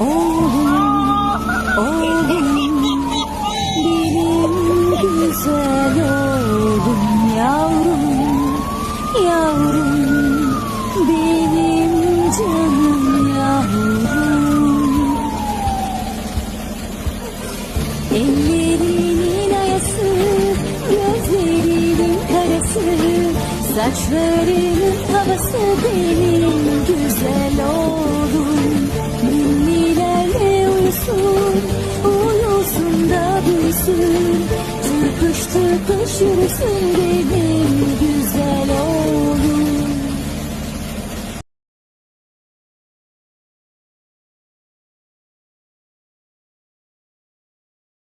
Oğlum, oğlum, benim güzel oğlum, yavrum, yavrum, benim canım yavrum. Karası, saçlarının havası benim. Güzel oğlum. Ninnilerle uyusun, uyusun da büyüsün, tırpış tırpış yürüsün